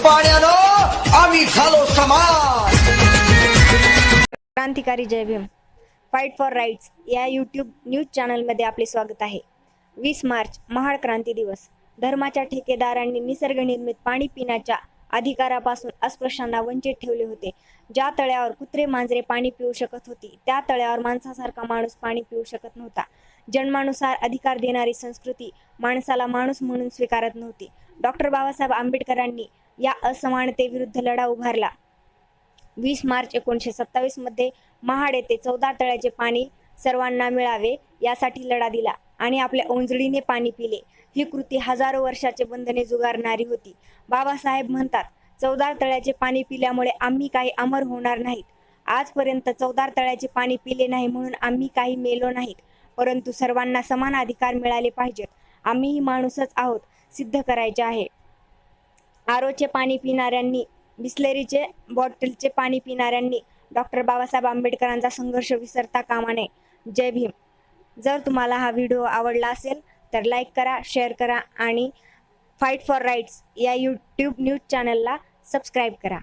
पाण्यानं आम्ही झालो समाज. क्रांतिकारी जय भीम. फाईट फॉर राईट्स या यूट्यूब न्यूज चॅनलमध्ये आपले स्वागत आहे. वीस मार्च महाड क्रांती दिवस. धर्माच्या ठेकेदारांनी निसर्गनिर्मित पाणी पिण्याच्या अधिकारापासून अस्पृश्यांना वंचित ठेवले होते. ज्या तळ्यावर कुत्रे मांजरे पाणी पिऊ शकत होती त्या तळ्यावर माणसासारखा माणूस पाणी पिऊ शकत नव्हता. जन्मानुसार अधिकार देणारी संस्कृती माणसाला माणूस म्हणून स्वीकारत नव्हती. डॉक्टर बाबासाहेब आंबेडकरांनी या असमानतेविरुद्ध लढा उभारला. वीस मार्च एकोणीसशे सत्तावीसमध्ये महाड येथे चौदा तळ्याचे पाणी सर्वांना मिळावे यासाठी लढा दिला आणि आपल्या ओंजळीने पाणी पिले. ही कृती हजारो वर्षाचे बंधने जुगारणारी होती. बाबासाहेब म्हणतात चौदार तळ्याचे पाणी पिल्यामुळे आम्ही काही अमर होणार नाहीत. आजपर्यंत चौदार तळ्याचे पाणी पिले नाही म्हणून आम्ही काही मेलो नाहीत. परंतु सर्वांना समान अधिकार मिळाले पाहिजेत. आम्हीही माणूसच आहोत सिद्ध करायचे आहे. आरोचे पाणी पिणाऱ्यांनी बिस्लेरीचे बॉटलचे पाणी पिणाऱ्यांनी डॉक्टर बाबासाहेब आंबेडकरांचा संघर्ष विसरता कामा नये. जय भीम. जर तुम्हाला हा व्हिडिओ आवडला असेल तर लाईक करा शेअर करा आणि फाईट फॉर राईट्स या यूट्यूब न्यूज चॅनलला सबस्क्राईब करा.